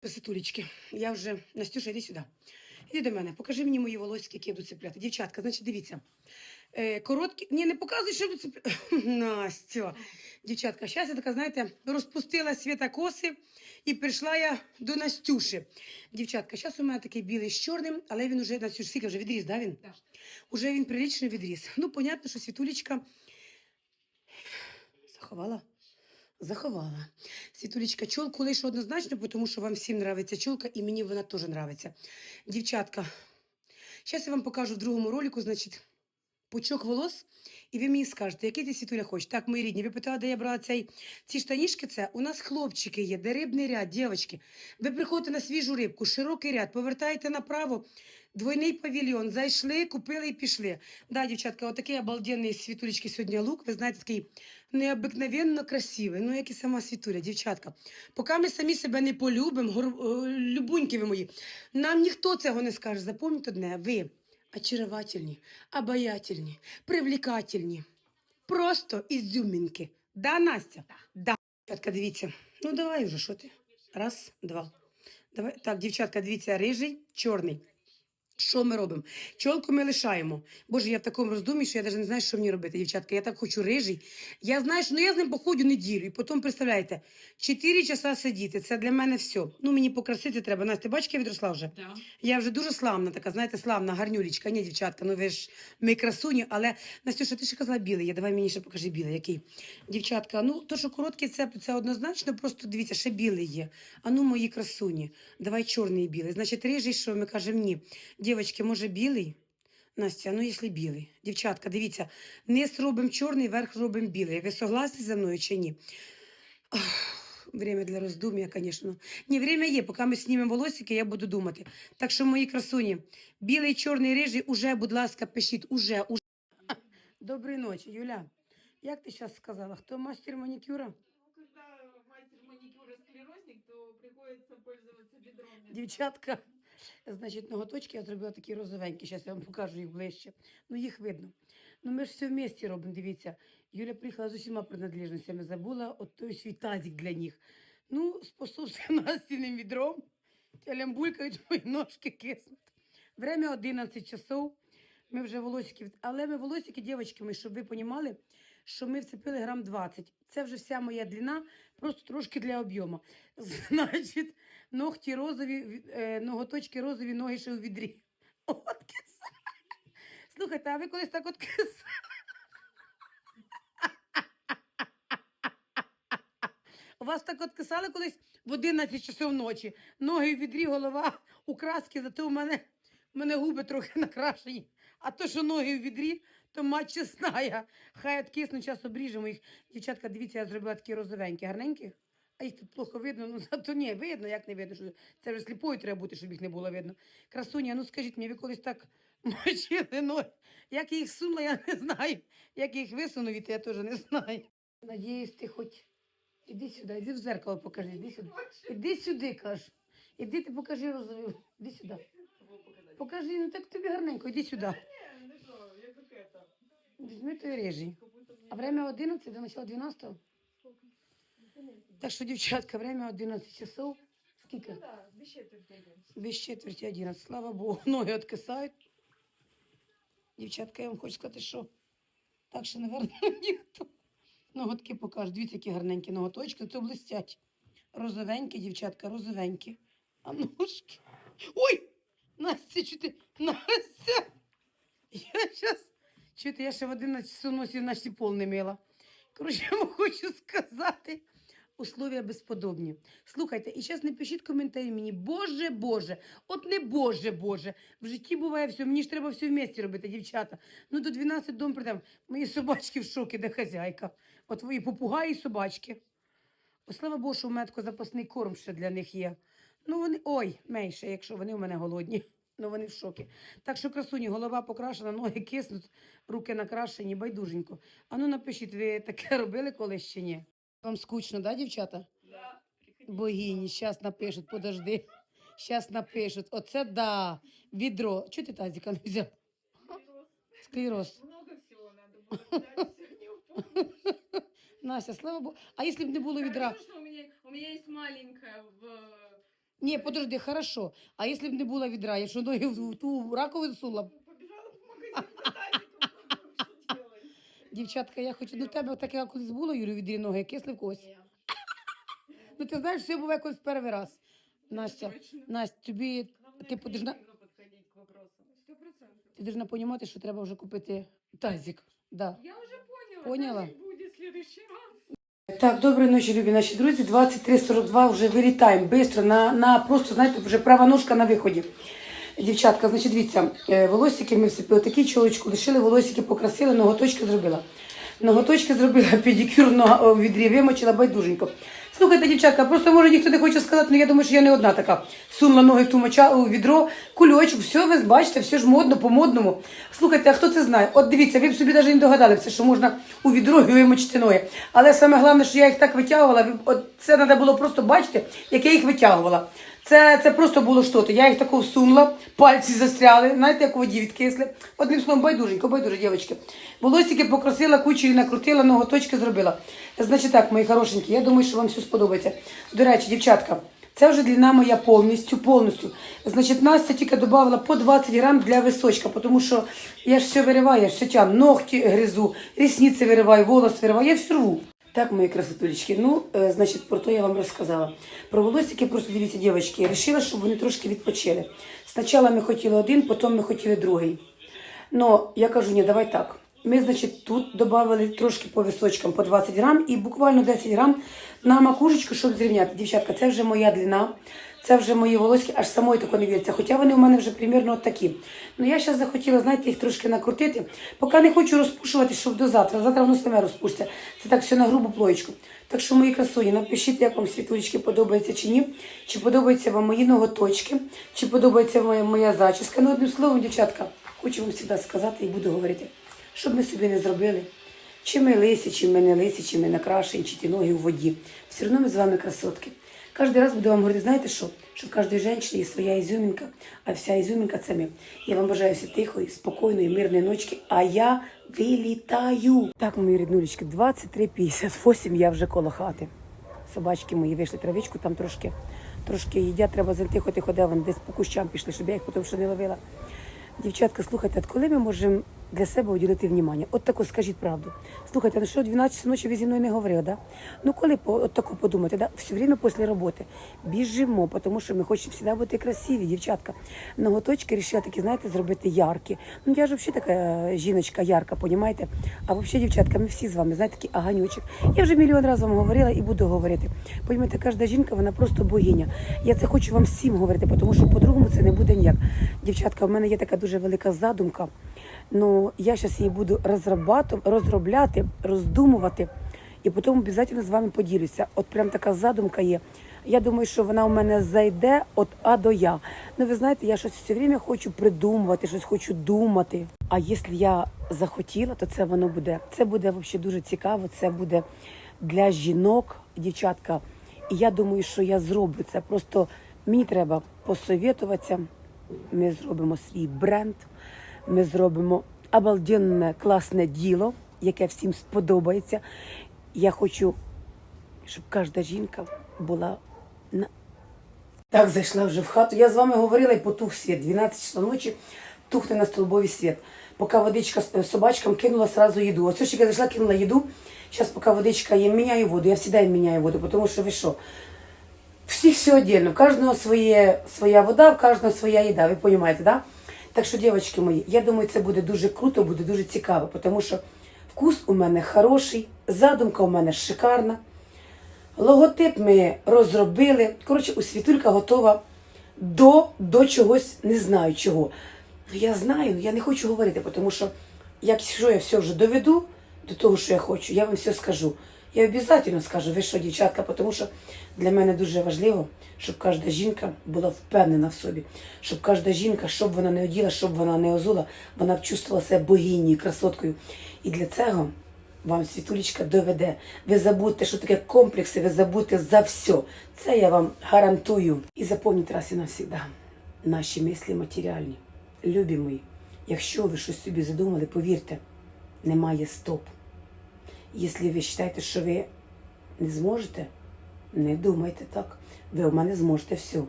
Красотулечки, я вже Настюша, іди сюди. Іди до мене, покажи мені мої волосики, які я буду цепляти. Дівчатка, значить, дивіться. Е, короткі. Ні, не показуй, що буду цепляти. Настя. Дівчатка, зараз я така, знаєте, розпустила світа коси і прийшла я до Настюші. Дівчатка, зараз у мене такий білий з чорним, але він уже Настюш, скільки вже відріс, да, він? Да. Уже він прилічно відріс. Ну, понятно, що світулечка заховала. Заховала. Світулічка, чолку лише однозначно, тому що вам всім нравиться чолка, і мені вона теж нравиться. Дівчатка, зараз я вам покажу в другому ролику, значить, пучок волос, і ви мені скажете, який ти світуля хочеш. Так, мої рідні, ви питали, де я брала цей, ці штанішки, це у нас хлопчики є, де рибний ряд, дівчатки. Ви приходите на свіжу рибку, широкий ряд, повертаєте направо, двойний павільйон, зайшли, купили і пішли. Да, дівчатка, отакий обалденний світулечки сьогодні лук, ви знаєте, такий необикновенно красивий, ну як і сама світуля, дівчатка. Поки ми самі себе не полюбимо, гор- е, любуньки ви мої, нам ніхто цього не скаже. Запам'ятайте одне, ви очаровательні, обаятельні, привлекательні, просто ізюмінки. Да, Настя? Да. Дівчатка, дивіться. Ну давай вже, що ти? Раз, два. Давай. Так, дівчатка, дивіться, рижий, чорний. Що ми робимо? Чолку ми лишаємо. Боже, я в такому роздумі, що я навіть не знаю, що мені робити, дівчатка. Я так хочу рижий. Я знаю, що ну, я з ним походю неділю. І потім, представляєте, 4 часа сидіти. Це для мене все. Ну, мені покрасити треба. Настя, бачиш, я відросла вже? Да. Я вже дуже славна, така, знаєте, славна, гарнюлічка. Ні, дівчатка, ну ви ж ми красуні, але Настюша, ти ще казала білий. Я давай мені ще покажи білий, який. Дівчатка, ну то, що короткий цеп, це однозначно, просто дивіться, ще білий є. А ну, мої красуні, давай чорний і білий. Значить, рижий, що ми кажемо ні. Дівчатки, може білий? Настя, ну якщо білий. Дівчатка, дивіться, низ робимо чорний, верх робимо білий. Ви согласні зі мною чи ні? Время для роздум'я, звісно. Ні, время є, поки ми знімемо волосики, я буду думати. Так що, мої красуні, білий, чорний, рижий, уже, будь ласка, пишіть, уже, уже. Доброї ночі, Юля. Як ти зараз сказала? Хто мастер манікюра? Ну, когда мастер маникюра склерозник, то приходится пользоваться бедром. Дівчатка, значить, ноготочки я зробила такі розовенькі. Зараз я вам покажу їх ближче. Ну, їх видно. Ну, ми ж все в місті робимо, дивіться. Юля приїхала з усіма принадлежностями, забула от той свій тазик для них. Ну, способствує настільним відром. Лямбулькають мої ножки киснуть. Время 11 часов. Ми вже волосики, але ми волосики, дівчатки, щоб ви понімали, що ми вцепили грам 20. Це вже вся моя длина, просто трошки для об'єму. Значить, ногті розові, е, ноготочки розові, ноги ще у відрі. От киса. Слухайте, а ви колись так от киса? У вас так от кисали колись в 11 часов ночі. Ноги в відрі, голова у краски, зато у мене, у мене губи трохи накрашені. А то, що ноги в відрі, то мать чесна я. Хай откиснуть, час обріжемо їх. Дівчатка, дивіться, я зробила такі розовенькі, гарненькі. А їх тут плохо видно, ну зато ні, видно, як не видно, що це вже сліпою треба бути, щоб їх не було видно. Красуня, ну скажіть мені, ви колись так мочили ноги? Як їх сунула, я не знаю. Як їх висуну, від я теж не знаю. Надіюсь, ти хоч іди сюди, іди в зеркало покажи, іди сюди. Іди сюди, кажу. Іди ти покажи розові. Іди сюди. Покажи, ну так тобі гарненько, іди сюди. Не, ну что, я как это. Візьми той мне... А время 11 до начала 12? Сколько? Так що, дівчатка, время 11 часов. Скільки? Ну да, без четверти одиннадцать. Без четверти 11. Слава Богу, ноги откисають. Дівчатка, я вам хочу сказати, що так що, напевно, ніхто. Ноготки покажу. Дивіться, які гарненькі ноготочки, то блистять. Розовенькі, дівчатка, розовенькі. А ножки. Ой! Настя, чути, Настя! Я зараз. Чути, я ще в 11 часу носі наші пол не мила. Коротше, я вам хочу сказати. Условия безподобні. Слухайте, і зараз не пишіть коментарі мені, Боже, Боже, от не Боже, Боже. В житті буває все, мені ж треба все в місті робити, дівчата. Ну до 12 дом придам. Мої собачки в шокі, де хазяйка. От твої попугаї і собачки. О, слава Богу, що в мене запасний корм ще для них є. Ну вони, ой, менше, якщо вони у мене голодні. Ну вони в шокі. Так що красуні, голова покрашена, ноги киснуть, руки накрашені, байдуженько. А ну напишіть, ви таке робили колись чи ні? Вам скучно, да, дівчата? Да. Богині, щас напишуть, подожди. Щас напишуть. Оце да. Відро. Чого ти тазіка не взяв? Склероз. Много взять, всё не упомнишь. Настя, слава Богу. А якщо б не було відра? что у меня, у меня есть маленькая в Ні, подожди, хорошо. А якщо б не було відра, я що ноги в ту раковину сула? б? Побежала в магазин тазиком. Что делать? Дівчатка, я хочу. Ну, в тебе таке колись було, Юлю, відрі ноги, кисли в когось. Ну, ти знаєш, все буває колись перший раз. Настя, Точно. Настя, тобі подожди- креативно подходить к вопросу. Сто процентов. ти должна розуміти, що треба вже купити тазик. Да. Я уже поняла. Поняла? тазик будет в следующий раз. Так, доброї ночі, любі наші друзі. 23.42 вже вилітаємо. Бистро, на, на просто, знаєте, вже права ножка на виході. Дівчатка, значить, дивіться, е, волосики ми всипили, такі чолочку лишили, волосики покрасили, ноготочки зробила. Ноготочки зробила, педикюр в відрі вимочила байдуженько. Слухайте, дівчатка, просто може ніхто не хоче сказати, але я думаю, що я не одна така. Сунула ноги в тумача у відро, кульочок, все, ви бачите, все ж модно, по-модному. Слухайте, а хто це знає? От дивіться, ви б собі навіть не догадалися, що можна у відро і вимочити ноги. Але саме головне, що я їх так витягувала, ви- от це треба було просто бачити, як я їх витягувала. Це, це просто було що-то. Я їх тако всунула, пальці застряли, знаєте, як у воді відкисли. Одним словом, байдуженько, байдуже, дівчатки. Волосики покрасила, кучею накрутила, ноготочки зробила. Значить так, мої хорошенькі, я думаю, що вам все сподобається. До речі, дівчатка, це вже длина моя повністю, повністю. Значить, Настя тільки додавала по 20 грам для височка, тому що я ж все вириваю, я ж все тягну, ногті гризу, рісниці вириваю, волос вириваю, я все рву. Так, мої красотулечки, ну, е, значить, про то я вам розказала. Про волосики просто дивіться, дівчатки, я вирішила, щоб вони трошки відпочили. Спочатку ми хотіли один, потім ми хотіли другий. Ну, я кажу, ні, давай так. Ми, значить, тут додали трошки по височкам по 20 грам і буквально 10 грам на макушечку, щоб зрівняти. Дівчатка, це вже моя длина, це вже мої волоски, аж самої тако не віриться. Хоча вони у мене вже примірно от такі. Ну я зараз захотіла, знаєте, їх трошки накрутити. Поки не хочу розпушувати, щоб до завтра. Завтра воно саме розпушиться. Це так все на грубу плоєчку. Так що, мої красуні, напишіть, як вам світулечки подобається чи ні. Чи подобаються вам мої ноготочки, чи подобається моя, моя зачіска. Ну, одним словом, дівчатка, хочу вам завжди сказати і буду говорити, щоб ми собі не зробили. Чи ми лисі, чи ми не лисі, чи ми накрашені, чи ті ноги у воді. Все одно ми з вами красотки. Кожен раз буду вам говорити, знаєте що? Що в кожної жінки є своя ізюмінка, а вся ізюмінка це ми. Я вам бажаю всі тихої, спокійної, мирної ночки, а я вилітаю. Так, мої ріднулечки, 23.58 я вже коло хати. Собачки мої вийшли травичку, там трошки, трошки їдять, треба зайти, хоти ходи, вони десь по кущам пішли, щоб я їх потім ще не ловила. Дівчатка, слухайте, от коли ми можемо для себе уділити внимання? От тако скажіть правду. Слухайте, ну що 12 ночі ви зі мною не говорили, да? Ну коли по, от тако подумати, да? все время після роботи біжимо, тому що ми хочемо завжди бути красиві, дівчатка. Ноготочки рішила такі, знаєте, зробити яркі. Ну я ж взагалі така е, жіночка ярка, понімаєте? А взагалі, дівчатка, ми всі з вами, знаєте, такий аганючок. Я вже мільйон разів вам говорила і буду говорити. Понімаєте, кожна жінка, вона просто богиня. Я це хочу вам всім говорити, тому що по-другому це не буде ніяк. Дівчатка, в мене є така дуже велика задумка. Ну, я зараз її буду розробляти, роздумувати, і потім обов'язково з вами поділюся. От прям така задумка є. Я думаю, що вона у мене зайде від А до Я. Ну, ви знаєте, я щось все время хочу придумувати, щось хочу думати. А якщо я захотіла, то це воно буде. Це буде взагалі дуже цікаво. Це буде для жінок, дівчатка. І я думаю, що я зроблю це. Просто мені треба посовітуватися. Ми зробимо свій бренд, ми зробимо обалденне класне діло, яке всім сподобається. Я хочу, щоб кожна жінка була на. Так, зайшла вже в хату. Я з вами говорила і потух світ. 12 часов ночі тухне на столбовий світ. Поки водичка собачкам кинула сразу їду. Ось тільки зайшла, кинула їду. Зараз, поки водичка є, міняю воду. Я завжди міняю воду, тому що ви що? Всіх все отдельно. У кожного своє, своя вода, у кожного своя їда. Ви розумієте, да? Так що, дівчатки мої, я думаю, це буде дуже круто, буде дуже цікаво, тому що вкус у мене хороший, задумка у мене шикарна. Логотип ми розробили. Коротше, у світулька готова до, до чогось, не знаю чого. Я знаю, я не хочу говорити, тому що якщо я все вже доведу до того, що я хочу, я вам все скажу. Я обов'язково скажу, ви що, дівчатка, тому що для мене дуже важливо, щоб кожна жінка була впевнена в собі, щоб кожна жінка, щоб вона не оділа, щоб вона не озула, вона б чувствувала себе богинею, красоткою. І для цього вам світулечка доведе. Ви забудьте, що таке комплекси, ви забудьте за все. Це я вам гарантую. І запам'ятайте раз і навсігда. Наші мислі матеріальні. Любі мої, якщо ви щось собі задумали, повірте, немає стоп. Якщо ви вважаєте, що ви не зможете, Не думайте так. Ви у мене зможете все.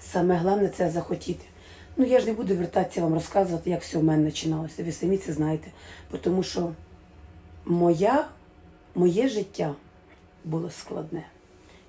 Саме головне це захотіти. Ну, я ж не буду вертатися вам розказувати, як все в мене починалося. Ви самі це знаєте. Тому що моя, моє життя було складне.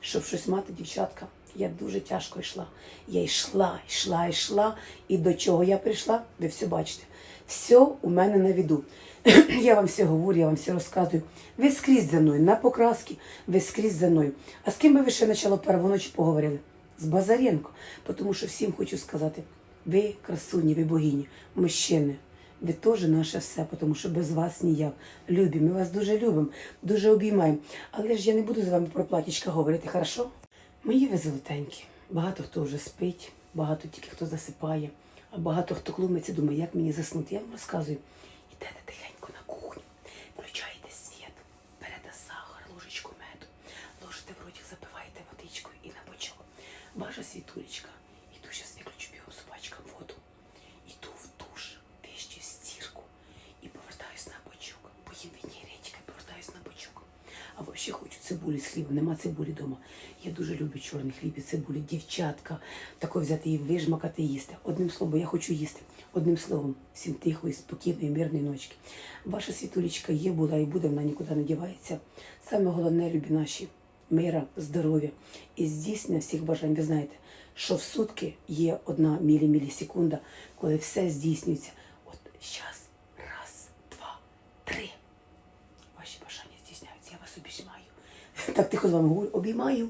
Щоб щось мати, дівчатка, я дуже тяжко йшла. Я йшла, йшла, йшла. І до чого я прийшла, ви все бачите. Все у мене на віду. Я вам все говорю, я вам все розказую. Ви скрізь за мною, на покраски, ви скрізь за мною. А з ким би ви ще почало перву ночі поговорили? З Базаренко. Тому що всім хочу сказати, ви красуні, ви богині, мужчини. Ви теж наше все, тому що без вас ніяк. Любі, ми вас дуже любимо, дуже обіймаємо. Але ж я не буду з вами про платічка говорити, хорошо? Мої ви золотенькі. Багато хто вже спить, багато тільки хто засипає, а багато хто клумиться, думає, як мені заснути. Я вам розказую. Ідете тихенько на кухню, включаєте світ, берете сахар, ложечку меду, ложите в ротик, запиваєте водичкою і на бочок. Ваша світулечка. Іду зараз виключу бігом собачкам воду. Іду в душ, вещі в стірку і повертаюсь на бочок. Поїм вінігретика і повертаюсь на бочок. А взагалі хочу цибулі з хлібом. Нема цибулі вдома. Я дуже люблю чорний хліб і цибулі. Дівчатка, тако взяти і вижмакати і їсти. Одним словом, я хочу їсти. Одним словом, всім тихої, спокійної, мирної ночки. Ваша світулечка є, була і буде, вона нікуди не дівається. Саме головне, любі наші, мира, здоров'я і здійснення всіх бажань. Ви знаєте, що в сутки є одна мілі-мілісекунда, коли все здійснюється. От зараз, раз, два, три. Ваші бажання здійсняються, я вас обіймаю. Так тихо з вами говорю, обіймаю.